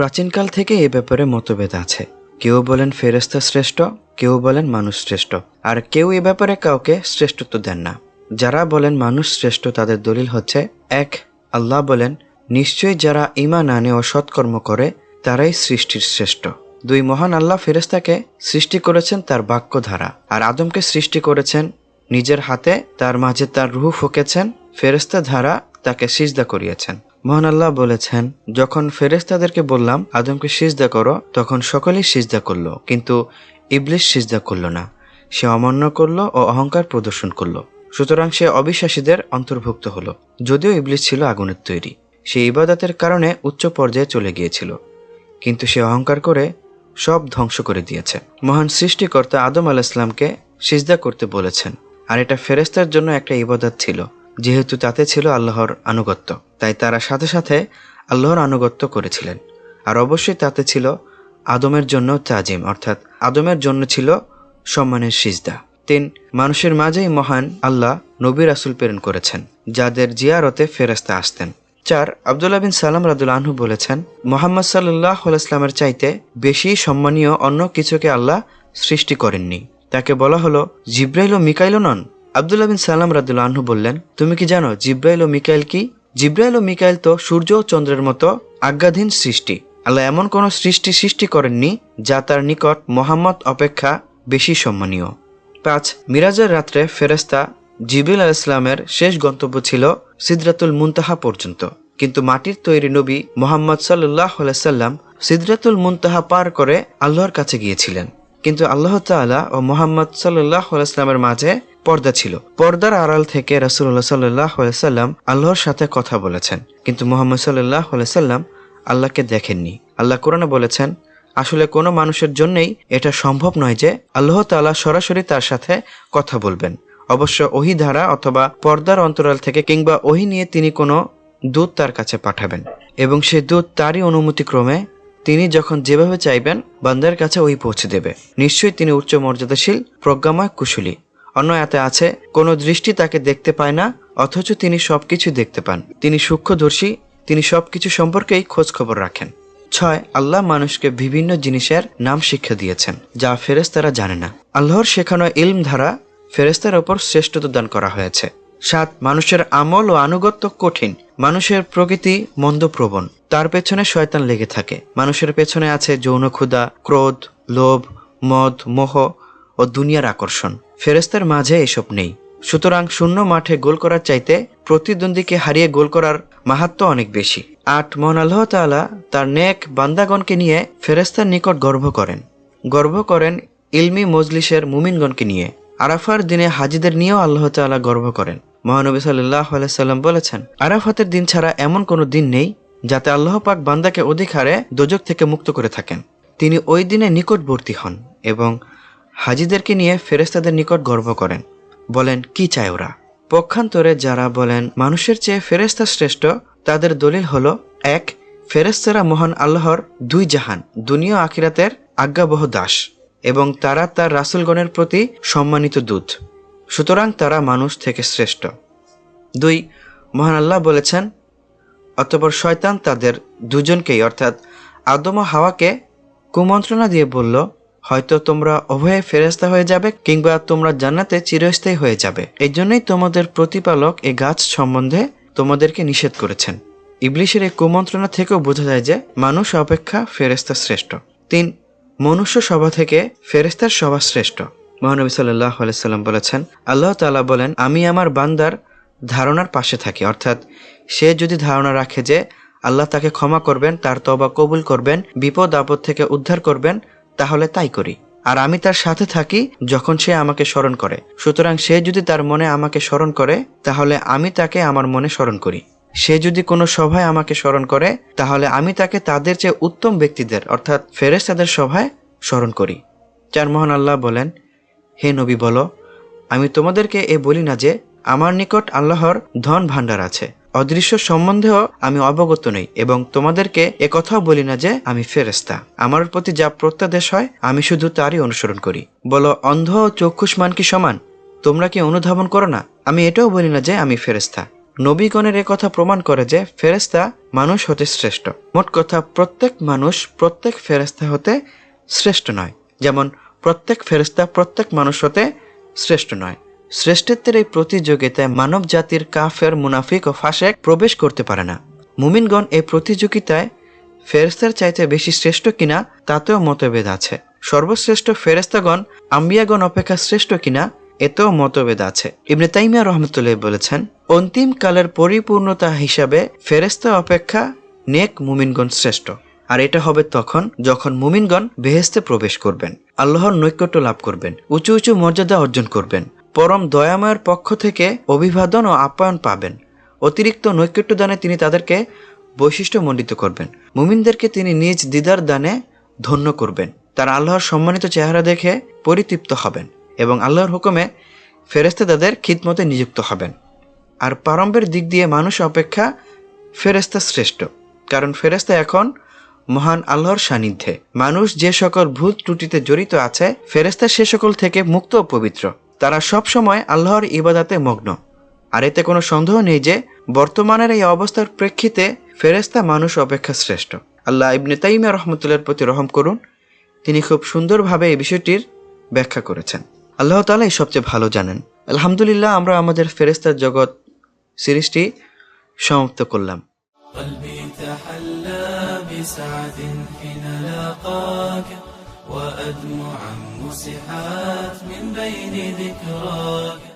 প্রাচীনকাল থেকে এ ব্যাপারে মতভেদ আছে। কেউ বলেন ফেরেস্তা শ্রেষ্ঠ, কেউ বলেন মানুষ শ্রেষ্ঠ, আর কেউ এ ব্যাপারে কাউকে শ্রেষ্ঠত্ব দেন না। যারা বলেন মানুষ শ্রেষ্ঠ, তাদের দলিল হচ্ছে, এক, আল্লাহ বলেন, নিশ্চয়ই যারা ইমান আনে ও সৎকর্ম করে, তারাই সৃষ্টির শ্রেষ্ঠ। দুই, মহান আল্লাহ ফেরেস্তাকে সৃষ্টি করেছেন তার বাক্য ধারা আর আদমকে সৃষ্টি করেছেন, নিজের হাতে, তার মাঝে তার রুহ ফুকেছেন ফেরেস্তা ধারা তাকে সিজদা করিয়েছেন। মহান আল্লাহ বলেছেন, যখন ফেরেস্তাদেরকে বললাম, আদমকে সিজদা করো, তখন সকলেই সিজদা করল, কিন্তু ইবলিশ সিজদা করল না। সে অমান্য করল ও অহংকার প্রদর্শন করল। সুতরাং সে অবিশ্বাসীদের অন্তর্ভুক্ত হলো। যদিও ইবলিশ ছিল আগুনের তৈরি। সে ইবাদতের কারণে উচ্চ পর্যায়ে চলে গিয়েছিল। কিন্তু সে অহংকার করে সব ধ্বংস করে দিয়েছে। মহান সৃষ্টিকর্তা আদম আল ইসলামকে সিজদা করতে বলেছেন, আর এটা ফেরেস্তার জন্য একটা ইবাদত ছিল, যেহেতু তাতে ছিল আল্লাহর আনুগত্য। তাই তারা সাথে সাথে আল্লাহর আনুগত্য করেছিলেন। আর অবশ্যই তাতে ছিল আদমের জন্য তাজিম, অর্থাৎ আদমের জন্য ছিল সম্মানের সিজদা। তিন, মানুষের মাঝেই মহান আল্লাহ নবী রাসুল প্রেরণ করেছেন, যাদের জিয়ারতে ফেরাস্তা আসতেন। চার, আবদুল্লাহ বিন সালাম রাদুল আনহু বলেছেন, মোহাম্মদ সাল্লাহ ইসলামের চাইতে বেশি সম্মানীয় অন্য কিছুকে আল্লাহ সৃষ্টি করেননি। তাকে বলা হলো, জিব্রাইল ও মিকাইল নন। আবদুল্লাহ বিন সালাম রাদুল আনহু বললেন, তুমি কি জানো জিব্রাইল ও মিকাইল কি? জিব্রাইল ও মিকাইল তো সূর্য ও চন্দ্রের মতো আজ্ঞাধীন সৃষ্টি। আল্লাহ এমন কোন সৃষ্টি সৃষ্টি করেননি যা তার নিকট মোহাম্মদ অপেক্ষা বেশি সম্মানীয়। পাঁচ, মিরাজের রাত্রে ফেরেস্তা জিবিল আল ইসলামের শেষ গন্তব্য ছিল সিদরাতুল মুনতাহা পর্যন্ত। কিন্তু মাটির তৈরি নবী মোহাম্মদ সাল্লাহ সাল্লাম সিদরাতুল মুনতাহা পার করে আল্লাহর কাছে গিয়েছিলেন। কিন্তু আল্লাহ তাআলা ও মোহাম্মদ সাল্লাহ ইসলামের মাঝে পর্দা ছিল। পর্দার আড়াল থেকে রাসুল্লাহ সাল্লাহ সাল্লাম আল্লাহর সাথে কথা বলেছেন। কিন্তু মোহাম্মদ সাল্লাহ সাল্লাম আল্লাহকে দেখেননি। আল্লাহ কোরআনে বলেছেন, আসলে কোনো মানুষের জন্যই এটা সম্ভব নয় যে আল্লাহ তাআলা সরাসরি তার সাথে কথা বলবেন। অবশ্য ওহি ধারা অথবা পর্দার অন্তরাল থেকে কিংবা ওহি নিয়ে তিনি কোনো দূত তার কাছে পাঠাবেন। এবং সে দূত তারই অনুমতি ক্রমে তিনি যখন যেভাবে চাইবেন, বান্দার কাছে ওই পৌঁছে দেবে। নিশ্চয়ই তিনি উচ্চ মর্যাদাশীল, প্রজ্ঞাময়, কুশলী। অন্য এতে আছে, কোনো দৃষ্টি তাকে দেখতে পায় না, অথচ তিনি সবকিছু দেখতে পান। তিনি সূক্ষ্মদর্শী, তিনি সবকিছু সম্পর্কেই খোঁজ খবর রাখেন। ছয়, আল্লাহ মানুষকে বিভিন্ন জিনিসের নাম শিক্ষা দিয়েছেন, যা ফেরেস্তারা জানে না। আল্লাহর শেখানো ইলম ধারা ফেরেস্তার ওপর শ্রেষ্ঠত্ব দান করা হয়েছে। সাত, মানুষের আমল ও আনুগত্য কঠিন। মানুষের প্রকৃতি মন্দপ্রবণ। তার পেছনে শয়তান লেগে থাকে। মানুষের পেছনে আছে যৌন ক্ষুধা, ক্রোধ, লোভ, মদ, মোহ ও দুনিয়ার আকর্ষণ। ফেরেস্তার মাঝে এসব নেই। সুতরাং শূন্য মাঠে গোল করার চাইতে প্রতিদ্বন্দ্বীকে হারিয়ে গোল করার মাহাত্ম অনেক বেশি। আট, মহান আল্লাহ তাআলা তার নেক বান্দাগণকে নিয়ে ফেরেস্তার নিকট গর্ব করেন। গর্ব করেন ইলমি মজলিসের মুমিনগণকে নিয়ে। আরাফার দিনে হাজিদের নিয়েও আল্লাহ তাআলা গর্ব করেন। মহানবী সাল্লাহ সাল্লাম বলেছেন, আরাফাতের দিন ছাড়া এমন কোনো দিন নেই যাতে আল্লাহ পাক বান্দাকে অধিক হারে দোজক থেকে মুক্ত করে থাকেন। তিনি ওই দিনে নিকটবর্তী হন এবং হাজিদেরকে নিয়ে ফেরেস্তাদের নিকট গর্ব করেন। বলেন, কি চায় ওরা? পক্ষান্তরে যারা বলেন, মানুষের চেয়ে ফেরেস্তা শ্রেষ্ঠ, তাদের দলিল হল, এক ফেরেস্তারা মহান আল্লাহর দুই জাহান, দুনিয়া আখিরাতের আজ্ঞাবহ দাস এবং তারা তার রাসুলগণের প্রতি সম্মানিত দূত। সুতরাং তারা মানুষ থেকে শ্রেষ্ঠ। দুই, মহান আল্লাহ বলেছেন, অতপর শয়তান তাদের দুজনকেই, অর্থাৎ আদম হাওয়াকে কুমন্ত্রণা দিয়ে বলল, হয়তো তোমরা উভয়ে ফেরেস্তা হয়ে যাবে কিংবা তোমরা জান্নাতে চিরস্থায়ী হয়ে যাবে। এই জন্যই তোমাদের প্রতিপালক এই গাছ সম্বন্ধে তোমাদেরকে নিষেধ করেছেন। ইবলিশের এই কুমন্ত্রণা থেকেও বোঝা যায় যে মানুষ অপেক্ষা ফেরেস্তা শ্রেষ্ঠ। তিন, মনুষ্য সভা থেকে ফেরেস্তার সভা শ্রেষ্ঠ। মহানবী সাল্লাহ আলাইসাল্লাম বলেছেন, আল্লাহ তাআলা বলেন, আমি আমার বান্দার ধারণার পাশে থাকি। অর্থাৎ সে যদি ধারণা রাখে যে আল্লাহ তাকে ক্ষমা করবেন, তার তবা কবুল করবেন, বিপদ আপদ থেকে উদ্ধার করবেন, তাহলে তাই করি। আর আমি তার সাথে থাকি যখন সে আমাকে স্মরণ করে। সুতরাং সে যদি তার মনে আমাকে স্মরণ করে, তাহলে আমি তাকে আমার মনে স্মরণ করি। সে যদি কোনো সভায় আমাকে স্মরণ করে, তাহলে আমি তাকে তাদের চেয়ে উত্তম ব্যক্তিদের, অর্থাৎ ফেরেস্তাদের সভায় স্মরণ করি। চার মহান আল্লাহ বলেন হে নবী বলো, আমি তোমাদেরকে এ বলি না যে আমার নিকট আল্লাহর ধন ভাণ্ডার আছে। অদৃশ্য সম্বন্ধেও আমি অবগত নই এবং তোমাদেরকে একথাও বলি না যে আমি ফেরেস্তা আমার প্রতি যা প্রত্যাদেশ হয়, আমি শুধু তারই অনুসরণ করি। বলো, অন্ধ ও চক্ষুষ্মান কি সমান? তোমরা কি অনুধাবন করো না? আমি এটাও বলি না যে আমি ফেরেস্তা নবীগণের কথা প্রমাণ করে যে ফেরেস্তা মানুষ হতে শ্রেষ্ঠ। মোট কথা, প্রত্যেক মানুষ প্রত্যেক ফেরেস্তা হতে শ্রেষ্ঠ নয়। যেমন প্রত্যেক ফেরেস্তা প্রত্যেক মানুষ হতে শ্রেষ্ঠ নয়। শ্রেষ্ঠত্বের এই প্রতিযোগিতায় মানব জাতির কাফের, মুনাফিক ও ফাশেক প্রবেশ করতে পারে না। মুমিনগণ এই প্রতিযোগিতায় ফেরেস্তার চাইতে বেশি শ্রেষ্ঠ কিনা, তাতেও মতভেদ আছে। সর্বশ্রেষ্ঠ ফেরেস্তাগণ আম্বিয়াগণ অপেক্ষা শ্রেষ্ঠ কিনা, এতেও মতভেদ আছে। ইবনে তাইমিয়া রহমতুল্লাহ বলেছেন অন্তিম কালের পরিপূর্ণতা হিসাবে ফেরেস্তা অপেক্ষা নেক মুমিনগণ শ্রেষ্ঠ। আর এটা হবে তখন যখন মুমিনগণ বেহেস্তে প্রবেশ করবেন, আল্লাহর নৈকট্য লাভ করবেন, উঁচু উঁচু মর্যাদা অর্জন করবেন, পরম দয়াময়ের পক্ষ থেকে অভিবাদন ও আপ্যায়ন পাবেন। অতিরিক্ত নৈকট্য দানে তিনি তাদেরকে বৈশিষ্ট্যমণ্ডিত করবেন। মুমিনদেরকে তিনি নিজ দিদার দানে ধন্য করবেন। তার আল্লাহর সম্মানিত চেহারা দেখে পরিতৃপ্ত হবেন এবং আল্লাহর হুকুমে ফেরেস্তে তাদের খিদমতে নিযুক্ত হবেন। আর প্রারম্ভের দিক দিয়ে মানুষ অপেক্ষা ফেরেস্তা শ্রেষ্ঠ, কারণ ফেরেস্তা এখন মহান আল্লাহর সান্নিধ্যে। মানুষ যে সকল ভূত ত্রুটিতে জড়িত আছে ফেরেস্তা সে সকল থেকে মুক্ত ও পবিত্র। তারা সবসময় আল্লাহর ইবাদাতে মগ্ন। আর এতে কোনো সন্দেহ নেই যে, বর্তমানের এই অবস্থার প্রেক্ষিতে ফেরেস্তা মানুষ অপেক্ষা শ্রেষ্ঠ। আল্লাহ ইবনে তাইমিয়া রহমতুল্লার প্রতি রহম করুন। তিনি খুব সুন্দরভাবে এই বিষয়টির ব্যাখ্যা করেছেন। আল্লাহ তালাই সবচেয়ে ভালো জানেন। আলহামদুলিল্লাহ, আমরা আমাদের ফেরেস্তার জগৎ সিরিজটি সমাপ্ত করলাম। بسعد حين لاقاك وأدمعا مسحات من بين ذكراك.